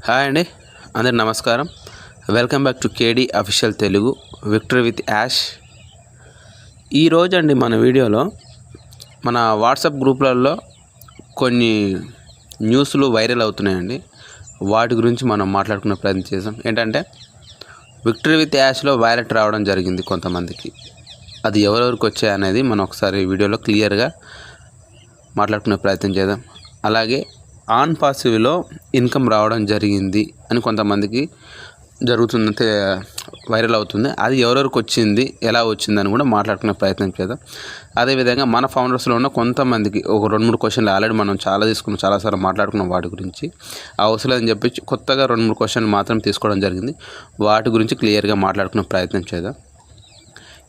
Hi అండి అందరి నమస్కారం. Welcome back to KD official Telugu victory with Yash ఈరోజు అండి మన వీడియోలో మన వాట్సాప్ గ్రూపులలో కొన్ని న్యూస్లు వైరల్ అవుతున్నాయండి. వాటి గురించి మనం మాట్లాడుకునే ప్రయత్నం చేసాం. ఏంటంటే విక్టరీ విత్ యాష్లో వైలెట్ రావడం జరిగింది కొంతమందికి. అది ఎవరెవరికి వచ్చాయి అనేది మనం ఒకసారి వీడియోలో క్లియర్గా మాట్లాడుకునే ప్రయత్నం చేద్దాం. అలాగే ఆన్ పాసివ్లో ఇన్కమ్ రావడం జరిగింది అని కొంతమందికి జరుగుతుంది వైరల్ అవుతుంది. అది ఎవరెవరికి వచ్చింది ఎలా వచ్చిందని కూడా మాట్లాడుకునే ప్రయత్నం చేద్దాం. అదేవిధంగా మన ఫౌండర్స్లో ఉన్న కొంతమందికి ఒక రెండు మూడు క్వశ్చన్లు ఆల్రెడీ మనం చాలా తీసుకున్నాం చాలాసార్లు మాట్లాడుకున్నాం వాటి గురించి. అవసరం అని చెప్పి కొత్తగా రెండు మూడు క్వశ్చన్లు మాత్రం తీసుకోవడం జరిగింది. వాటి గురించి క్లియర్గా మాట్లాడుకునే ప్రయత్నం చేద్దాం.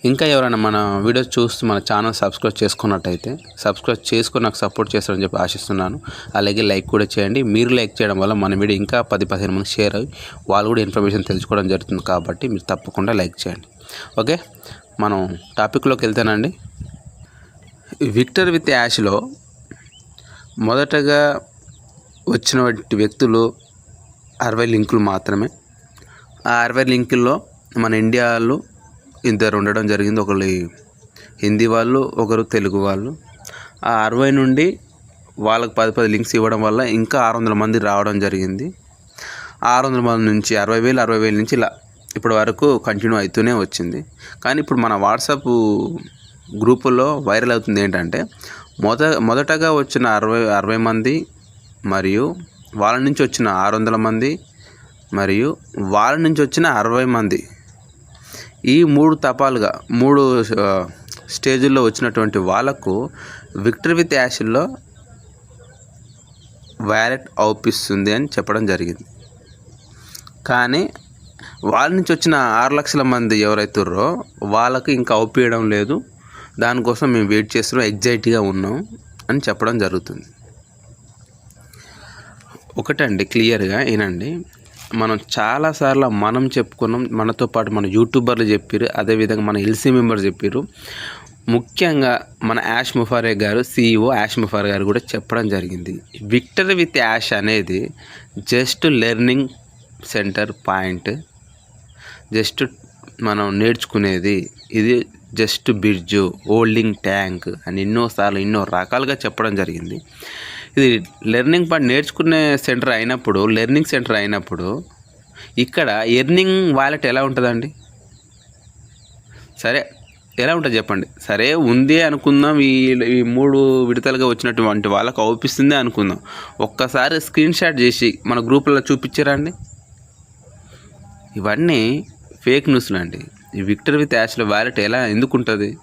ఇంకా ఎవరైనా మన వీడియోస్ చూస్తూ మన ఛానల్ సబ్స్క్రైబ్ చేసుకున్నట్టయితే సబ్స్క్రైబ్ చేసుకుని నాకు సపోర్ట్ చేస్తారని చెప్పి ఆశిస్తున్నాను. అలాగే లైక్ కూడా చేయండి. మీరు లైక్ చేయడం వల్ల మన వీడియో ఇంకా పది పదిహేను మంది షేర్ అయ్యి వాళ్ళు కూడా ఇన్ఫర్మేషన్ తెలుసుకోవడం జరుగుతుంది కాబట్టి మీరు తప్పకుండా లైక్ చేయండి. ఓకే? మనం టాపిక్లోకి వెళ్తానండి. విక్టర్ విత్ యాష్లో మొదటగా వచ్చినటువంటి వ్యక్తులు అరవై లింకులు మాత్రమే. ఆ అరవై లింకుల్లో మన ఇండియాలో ఇద్దరు ఉండడం జరిగింది. ఒకరు హిందీ వాళ్ళు ఒకరు తెలుగు వాళ్ళు. ఆ అరవై నుండి వాళ్ళకి పది పది లింక్స్ ఇవ్వడం వల్ల ఇంకా ఆరు వందల మంది రావడం జరిగింది. ఆరు వందల మంది నుంచి అరవై వేలు అరవై వేల నుంచి ఇలా ఇప్పటి వరకు కంటిన్యూ అవుతూనే వచ్చింది. కానీ ఇప్పుడు మన వాట్సాప్ గ్రూపుల్లో వైరల్ అవుతుంది ఏంటంటే మొద మొదటగా వచ్చిన అరవై అరవై మంది మరియు వాళ్ళ నుంచి వచ్చిన ఆరు వందల మంది మరియు వాళ్ళ నుంచి వచ్చిన అరవై మంది ఈ మూడు తపాలుగా మూడు స్టేజుల్లో వచ్చినటువంటి వాళ్ళకు విక్టరీ విత్ యాషల్లో వ్యాలెట్ అవుపిస్తుంది అని చెప్పడం జరిగింది. కానీ వాళ్ళ నుంచి వచ్చిన ఆరు లక్షల మంది ఎవరైతుర్రో వాళ్ళకి ఇంకా అవుపీయడం లేదు. దానికోసం మేము వెయిట్ చేస్తున్నాం ఎగ్జైట్గా ఉన్నాం అని చెప్పడం జరుగుతుంది. ఒకటండి క్లియర్గా ఏనండి మనం చాలాసార్లు మనం చెప్పుకున్నాం మనతో పాటు మన యూట్యూబర్లు చెప్పారు అదేవిధంగా మన ఎల్సీ మెంబర్స్ చెప్పారు ముఖ్యంగా మన యాష్ ముఫారే గారు సీఈఓ యాష్ ముఫారే గారు కూడా చెప్పడం జరిగింది. విక్టర్ విత్ యాష్ అనేది just learning centre point just మనం నేర్చుకునేది. ఇది జస్ట్ బ్రిడ్జ్ హోల్డింగ్ ట్యాంక్ అని ఎన్నోసార్లు ఎన్నో రకాలుగా చెప్పడం జరిగింది. ఇది లెర్నింగ్ పాయింట్ నేర్చుకునే సెంటర్ అయినప్పుడు లెర్నింగ్ సెంటర్ అయినప్పుడు ఇక్కడ ఎర్నింగ్ వాలెట్ ఎలా ఉంటుందండి? సరే ఎలా ఉంటుంది చెప్పండి? సరే ఉంది అనుకుందాం ఈ ఈ మూడు విడతలుగా వచ్చినటువంటి వాళ్ళకు అవుపిస్తుంది అనుకుందాం. ఒక్కసారి స్క్రీన్ షాట్ చేసి మన గ్రూపులో చూపించారా అండి? ఇవన్నీ ఫేక్ న్యూస్లు అండి. ఈ విక్టర్ విత్ యాష్లో వ్యాలెట్ ఎలా ఎందుకు ఉంటుంది?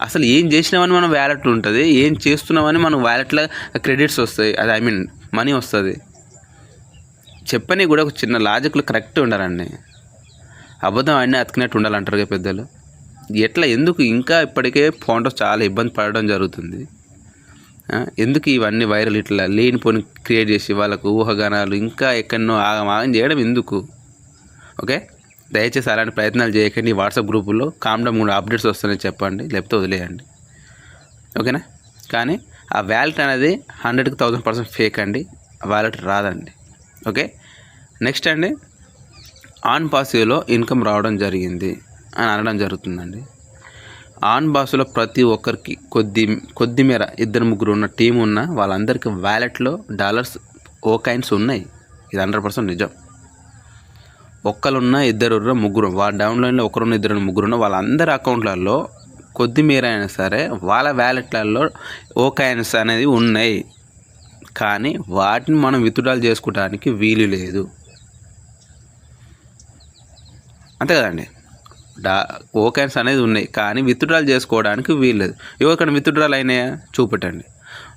అసలు ఏం చేసినామని మనం వ్యాలెట్ ఉంటుంది ఏం చేస్తున్నామని మనం వ్యాలెట్లో క్రెడిట్స్ వస్తాయి అది ఐ మీన్ మనీ వస్తుంది. చెప్పని కూడా ఒక చిన్న లాజిక్లు కరెక్ట్ ఉండాలండి. అబద్ధం అన్నీ అతికినట్టు ఉండాలంటారు కదా పెద్దలు. ఎట్లా ఎందుకు ఇంకా ఇప్పటికే ఫోన్లో చాలా ఇబ్బంది పడడం జరుగుతుంది. ఎందుకు ఇవన్నీ వైరల్ ఇట్లా లేనిపోని క్రియేట్ చేసి వాళ్ళకు ఊహగానాలు ఇంకా ఎక్కడనో ఆగం ఆగం చేయడం ఎందుకు? ఓకే? దయచేసి అలాంటి ప్రయత్నాలు చేయకండి. వాట్సాప్ గ్రూపుల్లో కామ్డా మూడు అప్డేట్స్ వస్తున్నాయని చెప్పండి. లేకపోతే వదిలేయండి. ఓకేనా? కానీ ఆ వ్యాలెట్ అనేది హండ్రెడ్కి థౌసండ్ పర్సెంట్ ఫేక్ అండి. వ్యాలెట్ రాదండి. ఓకే? నెక్స్ట్ అండి. ఆన్ పాసివ్లో ఇన్కమ్ రావడం జరిగింది అని అనడం జరుగుతుందండి. ఆన్ బాసులో ప్రతి ఒక్కరికి కొద్ది కొద్ది మేర ఇద్దరు ముగ్గురు ఉన్న టీం ఉన్న వాళ్ళందరికీ వ్యాలెట్లో డాలర్స్ ఓ కైన్స్ ఉన్నాయి. ఇది హండ్రెడ్ పర్సెంట్ నిజం. ఒక్కరున్న ఇద్దరు ముగ్గురు. వాళ్ళ డౌన్లైన్లో ఒకరున్న ఇద్దరు ముగ్గురున్న వాళ్ళందరి అకౌంట్లలో కొద్దిమీర అయినా సరే వాళ్ళ వ్యాలెట్లలో ఓకాయన్స్ అనేది ఉన్నాయి. కానీ వాటిని మనం విత్డ్రాల్ చేసుకోవడానికి వీలు లేదు. అంతే కదండి? డా ఓకెన్స్ అనేది ఉన్నాయి. కానీ విత్డ్రాల్ చేసుకోవడానికి వీలు లేదు. ఎవరికైనా విత్డ్రాల్ అయినాయా? చూపెట్టండి.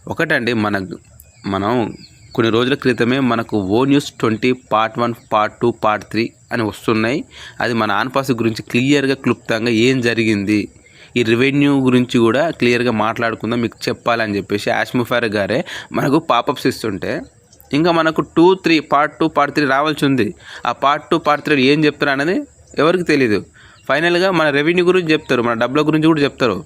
ఒకటండి మన మనం కొన్ని రోజుల క్రితమే మనకు ఓ news twenty part one part two part three అని వస్తున్నాయి. అది మన ఆన్పాస్ గురించి క్లియర్గా క్లుప్తంగా ఏం జరిగింది? ఈ రెవెన్యూ గురించి కూడా క్లియర్గా మాట్లాడుకుందాం మీకు చెప్పాలని చెప్పేసి యాష్ముఫార్ గారే మనకు పాపప్స్ ఇస్తుంటే ఇంకా మనకు two three part two part three రావాల్సి ఉంది. ఆ పార్ట్ టూ పార్ట్ త్రీ ఏం చెప్తారు అనేది ఎవరికి తెలియదు ఫైనల్గా మన రెవెన్యూ గురించి చెప్తారు మన డబ్బుల గురించి కూడా చెప్తారు.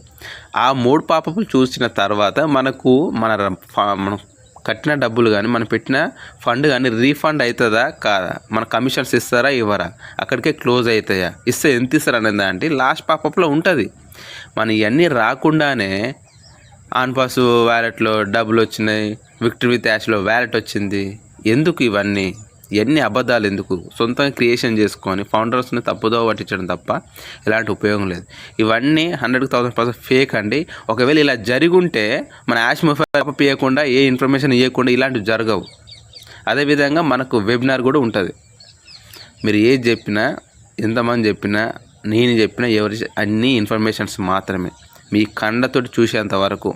ఆ మూడు పాపపులు చూసిన తర్వాత మనకు మన మన మనం కట్టిన డబ్బులు కానీ మనం పెట్టిన ఫండ్ కానీ రీఫండ్ అవుతుందా కాదా? మన కమిషన్స్ ఇస్తారా ఇవ్వరా? అక్కడికే క్లోజ్ అవుతాయా ఇస్తే ఎంత ఇస్తారు అనేది అంటే లాస్ట్ పాపప్లో ఉంటుంది. మన ఇవన్నీ రాకుండానే ఆన్పాస్ వ్యాలెట్లో డబ్బులు వచ్చినాయి విక్టరీ విత్ యాష్లో వ్యాలెట్ వచ్చింది. ఎందుకు ఇవన్నీ? ఇవన్నీ అబద్ధాలు ఎందుకు? సొంతంగా క్రియేషన్ చేసుకొని ఫౌండర్స్ని తప్పుదో పట్టించడం తప్ప ఎలాంటి ఉపయోగం లేదు. ఇవన్నీ హండ్రెడ్కి థౌసండ్ పర్సెంట్ ఫేక్ అండి. ఒకవేళ ఇలా జరుగుంటే మన యాష్ ముఫాప్ ఇవ్వకుండా ఏ ఇన్ఫర్మేషన్ ఇవ్వకుండా ఇలాంటివి జరగవు. అదేవిధంగా మనకు వెబినార్ కూడా ఉంటుంది. మీరు ఏది చెప్పినా ఎంతమంది చెప్పినా నేను చెప్పినా ఎవరి అన్ని ఇన్ఫర్మేషన్స్ మాత్రమే. మీ కండతోటి చూసేంత వరకు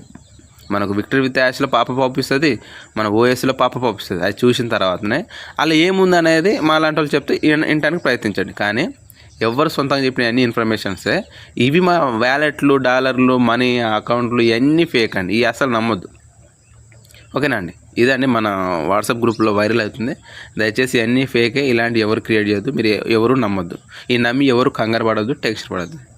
మనకు విక్టరీ విత్ యాష్లో పాప పంపిస్తుంది మన ఓఎస్లో పాప పంపిస్తుంది. అది చూసిన తర్వాతనే అలా ఏముంది అనేది మా లాంటి వాళ్ళు చెప్తే విన- వినడానికి ప్రయత్నించండి. కానీ ఎవరు సొంతంగా చెప్పిన అన్ని ఇన్ఫర్మేషన్సే. ఇవి మా వ్యాలెట్లు డాలర్లు మనీ అకౌంట్లు ఇవన్నీ ఫేక్ అండి. ఇవి అసలు నమ్మొద్దు. ఓకేనా అండి? ఇదండి మన వాట్సాప్ గ్రూప్లో వైరల్ అవుతుంది. దయచేసి అన్నీ ఫేకే ఇలాంటి ఎవరు క్రియేట్ చేయొద్దు. మీరు ఎవరు నమ్మొద్దు. ఈ నమ్మి ఎవరు కంగారు పడద్దు టెక్స్ట్ పడద్దు.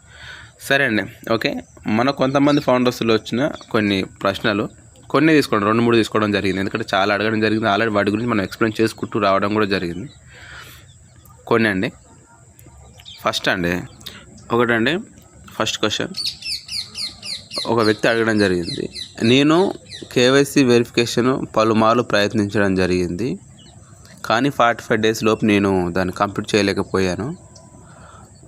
సరే అండి. ఓకే. మన కొంతమంది ఫౌండర్స్లో వచ్చిన కొన్ని ప్రశ్నలు కొన్ని తీసుకోవడం రెండు మూడు తీసుకోవడం జరిగింది. ఎందుకంటే చాలా అడగడం జరిగింది. ఆల్రెడీ వాటి గురించి మనం ఎక్స్ప్లెయిన్ చేసుకుంటూ రావడం కూడా జరిగింది. కొన్ని అండి. ఫస్ట్ అండి ఒకటండి ఫస్ట్ క్వశ్చన్. ఒక వ్యక్తి అడగడం జరిగింది. నేను కేవైసీ వెరిఫికేషన్ పలుమార్లు ప్రయత్నించడం జరిగింది. కానీ ఫార్టీ ఫైవ్ డేస్ లోపు నేను దాన్ని కంప్లీట్ చేయలేకపోయాను.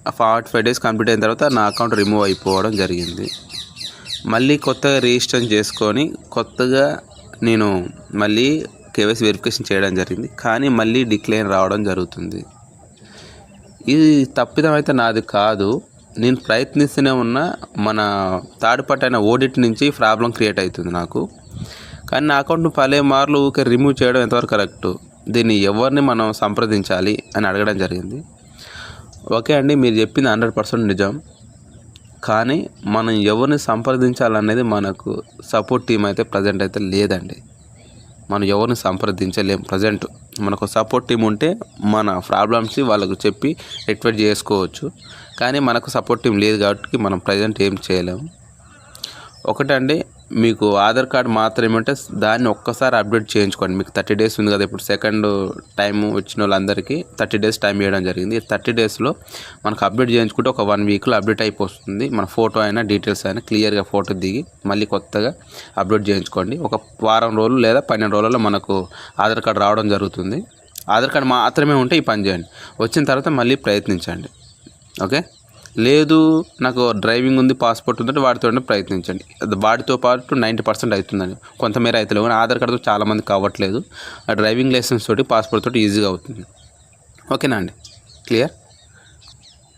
ఫార్టీ ఫైవ్ డేస్ కంప్లీట్ అయిన తర్వాత నా అకౌంట్ రిమూవ్ అయిపోవడం జరిగింది. మళ్ళీ కొత్తగా రిజిస్టర్ చేసుకొని కొత్తగా నేను మళ్ళీ కేవైసీ వెరిఫికేషన్ చేయడం జరిగింది. కానీ మళ్ళీ డిక్లైన్ రావడం జరుగుతుంది. ఇది తప్పిదం అయితే నాది కాదు. నేను ప్రయత్నిస్తూనే ఉన్న. మన థర్డ్ పార్టీ అయిన ఓడిట్ నుంచి ప్రాబ్లం క్రియేట్ అవుతుంది నాకు. కానీ నా అకౌంట్ను పలే మార్లు ఊకే రిమూవ్ చేయడం ఎంతవరకు కరెక్ట్? దీన్ని ఎవరిని మనం సంప్రదించాలి అని అడగడం జరిగింది. ఓకే అండి మీరు చెప్పింది హండ్రెడ్ పర్సెంట్ నిజం. కానీ మనం ఎవరిని సంప్రదించాలనేది మనకు సపోర్ట్ టీం అయితే ప్రజెంట్ అయితే లేదండి. మనం ఎవరిని సంప్రదించలేం ప్రజెంట్. మనకు సపోర్ట్ టీం ఉంటే మన ప్రాబ్లమ్స్ వాళ్ళకు చెప్పి రిక్వెస్ట్ చేసుకోవచ్చు. కానీ మనకు సపోర్ట్ టీం లేదు కాబట్టి మనం ప్రజెంట్ ఏం చేయలేము ఒకటండి మీకు ఆధార్ కార్డ్ మాత్రమే ఉంటే దాన్ని ఒక్కసారి అప్డేట్ చేయించుకోండి. మీకు థర్టీ డేస్ ఉంది కదా ఇప్పుడు సెకండ్ టైం వచ్చిన వాళ్ళందరికీ థర్టీ డేస్ టైం ఇవ్వడం జరిగింది. థర్టీ డేస్లో మనకు అప్డేట్ చేయించుకుంటే ఒక వన్ వీక్లో అప్డేట్ అయిపోతుంది. మన ఫోటో అయినా డీటెయిల్స్ అయినా క్లియర్గా ఫోటో దిగి మళ్ళీ కొత్తగా అప్డేట్ చేయించుకోండి. ఒక వారం రోజులు లేదా పన్నెండు రోజుల్లో మనకు ఆధార్ కార్డు రావడం జరుగుతుంది. ఆధార్ కార్డు మాత్రమే ఉంటే ఈ పని చేయండి. వచ్చిన తర్వాత మళ్ళీ ప్రయత్నించండి. ఓకే? లేదు నాకు డ్రైవింగ్ ఉంది పాస్పోర్ట్ ఉందంటే వాటితో ప్రయత్నించండి. వాటితో పాటు నైంటీ పర్సెంట్ అవుతుందండి. కొంతమేర అవుతలేవు కానీ ఆధార్ కార్డుతో చాలామంది కావట్లేదు ఆ డ్రైవింగ్ లైసెన్స్ తోటి పాస్పోర్ట్ తోటి ఈజీగా అవుతుంది. ఓకేనా అండి? క్లియర్?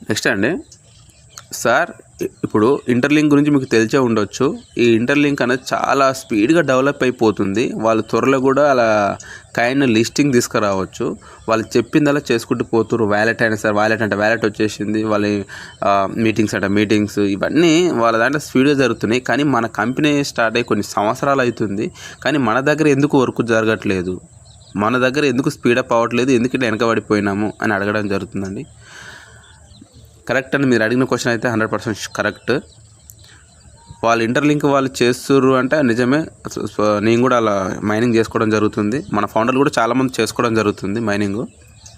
నెక్స్ట్ అండి. సార్ ఇప్పుడు ఇంటర్లింక్ గురించి మీకు తెలిసే ఉండొచ్చు. ఈ ఇంటర్లింక్ అనేది చాలా స్పీడ్గా డెవలప్ అయిపోతుంది. వాళ్ళు త్వరలో కూడా అలా కైండ్ లిస్టింగ్ తీసుకురావచ్చు. వాళ్ళు చెప్పిందలా చేసుకుంటూ పోతున్నారు వ్యాలెట్ అయినా సార్ వ్యాలెట్ అంటే వ్యాలెట్ వచ్చేసింది. వాళ్ళ మీటింగ్స్ అంటే మీటింగ్స్ ఇవన్నీ వాళ్ళ దాంట్లో స్పీడ్గా జరుగుతున్నాయి. కానీ మన కంపెనీ స్టార్ట్ అయ్యి కొన్ని సంవత్సరాలు అవుతుంది. కానీ మన దగ్గర ఎందుకు వర్క్ జరగట్లేదు? మన దగ్గర ఎందుకు స్పీడప్ అవ్వట్లేదు? ఎందుకు ఇట్లా వెనకబడిపోయినాము? అని అడగడం జరుగుతుందండి. కరెక్ట్ అని మీరు అడిగిన క్వశ్చన్ అయితే హండ్రెడ్ పర్సెంట్ కరెక్ట్. వాళ్ళు ఇంటర్లింక్ వాళ్ళు చేస్తుర్రు అంటే నిజమే. నేను కూడా అలా మైనింగ్ చేసుకోవడం జరుగుతుంది. మన ఫౌండర్లు కూడా చాలామంది చేసుకోవడం జరుగుతుంది మైనింగ్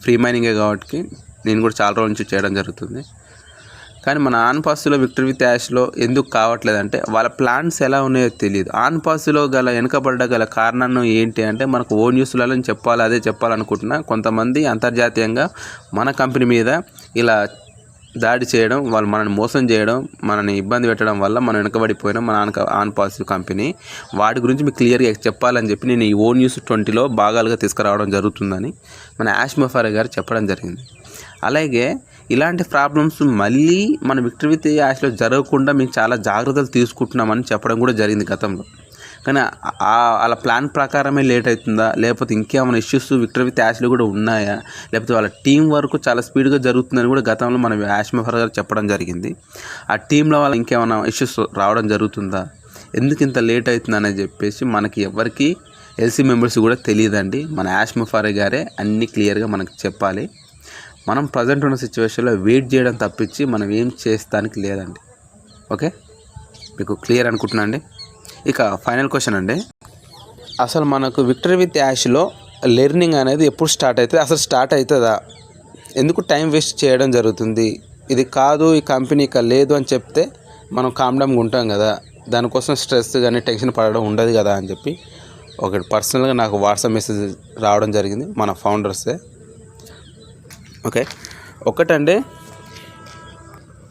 ఫ్రీ మైనింగే కాబట్టి నేను కూడా చాలా రోజుల నుంచి చేయడం జరుగుతుంది. కానీ మన ఆన్ పాస్లో విక్టరీ విత్ యాష్లో ఎందుకు కావట్లేదంటే వాళ్ళ ప్లాన్స్ ఎలా ఉన్నాయో తెలియదు. ఆన్ పాస్లో గల వెనుకబడ్డ గల కారణం ఏంటి అంటే మనకు ఓ న్యూస్లలో చెప్పాలి అదే చెప్పాలనుకుంటున్నా. కొంతమంది అంతర్జాతీయంగా మన కంపెనీ మీద ఇలా దాడి చేయడం వాళ్ళు మనల్ని మోసం చేయడం మనని ఇబ్బంది పెట్టడం వల్ల మనం వెనకబడిపోయినాం మన ఆన్ ఆన్ పాజిటివ్ కంపెనీ. వాటి గురించి మీకు క్లియర్గా చెప్పాలని చెప్పి నేను ఈ ఓ న్యూస్ ట్వంటీలో భాగాలుగా తీసుకురావడం జరుగుతుందని మన యాష్ మఫారే గారు చెప్పడం జరిగింది. అలాగే ఇలాంటి ప్రాబ్లమ్స్ మళ్ళీ మన విక్టరీ విత్ యాష్లో జరగకుండా మేము చాలా జాగ్రత్తలు తీసుకుంటున్నామని చెప్పడం కూడా జరిగింది గతంలో. కానీ వాళ్ళ ప్లాన్ ప్రకారమే లేట్ అవుతుందా? లేకపోతే ఇంకేమైనా ఇష్యూస్ విక్టరీ విత్ కూడా ఉన్నాయా? లేకపోతే వాళ్ళ టీం వర్క్ చాలా స్పీడ్గా జరుగుతుందని కూడా గతంలో మనం యాష్ మెఫర్ గారు చెప్పడం జరిగింది. ఆ టీంలో వాళ్ళ ఇంకేమైనా ఇష్యూస్ రావడం జరుగుతుందా? ఎందుకు ఇంత లేట్ అవుతుందని చెప్పేసి మనకి ఎవరికి ఎల్సీ మెంబర్స్ కూడా తెలియదండి. మన యాష్ ముఫారే గారే అన్నీ క్లియర్గా మనకు చెప్పాలి. మనం ప్రజెంట్ ఉన్న సిచ్యువేషన్లో వెయిట్ చేయడం తప్పించి మనం ఏం చేస్తానికి లేదండి. ఓకే? మీకు క్లియర్ అనుకుంటున్నా అండి? ఇక ఫైనల్ క్వశ్చన్ అండి. అసలు మనకు విక్టరీ విత్ యాష్లో లెర్నింగ్ అనేది ఎప్పుడు స్టార్ట్ అవుతుంది అసలు స్టార్ట్ అవుతుందా? ఎందుకు టైం వేస్ట్ చేయడం జరుగుతుంది? ఇది కాదు ఈ కంపెనీ ఇక లేదు అని చెప్తే మనం కామ్డమ్గా ఉంటాం కదా. దానికోసం స్ట్రెస్ కానీ టెన్షన్ పడడం ఉండదు కదా అని చెప్పి ఒకటి పర్సనల్గా నాకు వాట్సాప్ మెసేజ్ రావడం జరిగింది మన ఫౌండర్సే ఓకే. ఒకటంటే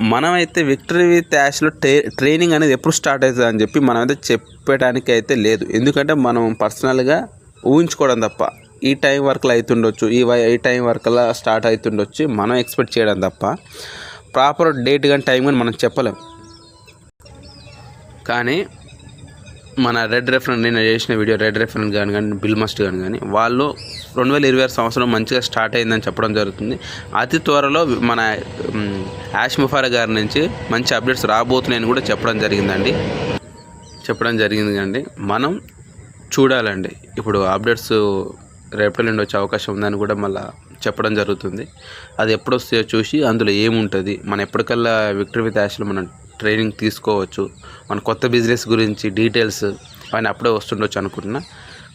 మనమైతే విక్టరీ విత్ యాష్లో ట్రే ట్రైనింగ్ అనేది ఎప్పుడు స్టార్ట్ అవుతుంది అని చెప్పి మనమైతే చెప్పడానికి అయితే లేదు. ఎందుకంటే మనం పర్సనల్గా ఊహించుకోవడం తప్ప ఈ టైం వరకులో అవుతుండొచ్చు ఈ వై ఈ టైం వరకులా స్టార్ట్ అవుతుండొచ్చు మనం ఎక్స్పెక్ట్ చేయడం తప్ప ప్రాపర్ డేట్ కానీ టైం కానీ మనం చెప్పలేం. కానీ మన రెడ్ రెఫరెంట్ నేను చేసిన వీడియో రెడ్ రెఫరెంట్ కానీ కానీ బిల్ మస్ట్ కానీ కానీ వాళ్ళు రెండు వేల ఇరవై ఆరు సంవత్సరం మంచిగా స్టార్ట్ అయిందని చెప్పడం జరుగుతుంది. అతి త్వరలో మన యాష్ ముఫారా గారి నుంచి మంచి అప్డేట్స్ రాబోతున్నాయని కూడా చెప్పడం జరిగిందండి. చెప్పడం జరిగింది అండి మనం చూడాలండి. ఇప్పుడు అప్డేట్స్ రేపటి నుండి వచ్చే అవకాశం ఉందని కూడా మళ్ళీ చెప్పడం జరుగుతుంది. అది ఎప్పుడు వస్తాయో చూసి అందులో ఏముంటుంది? మనం ఎప్పటికల్లా విక్టరీ విత్ యాష్లో మనం ట్రైనింగ్ తీసుకోవచ్చు. మన కొత్త బిజినెస్ గురించి డీటెయిల్స్ అవన్నీ అప్పుడే వస్తుండొచ్చు అనుకుంటున్నా.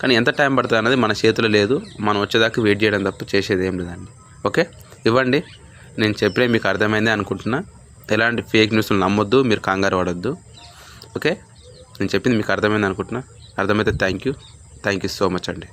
కానీ ఎంత టైం పడుతుంది అనేది మన చేతిలో లేదు. మనం వచ్చేదాకా వెయిట్ చేయడం తప్ప చేసేది ఏం లేదండి. ఓకే? ఇవ్వండి. నేను చెప్పిన మీకు అర్థమైందే అనుకుంటున్నా. ఎలాంటి ఫేక్ న్యూస్లు నమ్మొద్దు మీరు కంగారు పడొద్దు. ఓకే? నేను చెప్పింది మీకు అర్థమైంది అనుకుంటున్నా. అర్థమైతే thank you. Thank you so much అండి.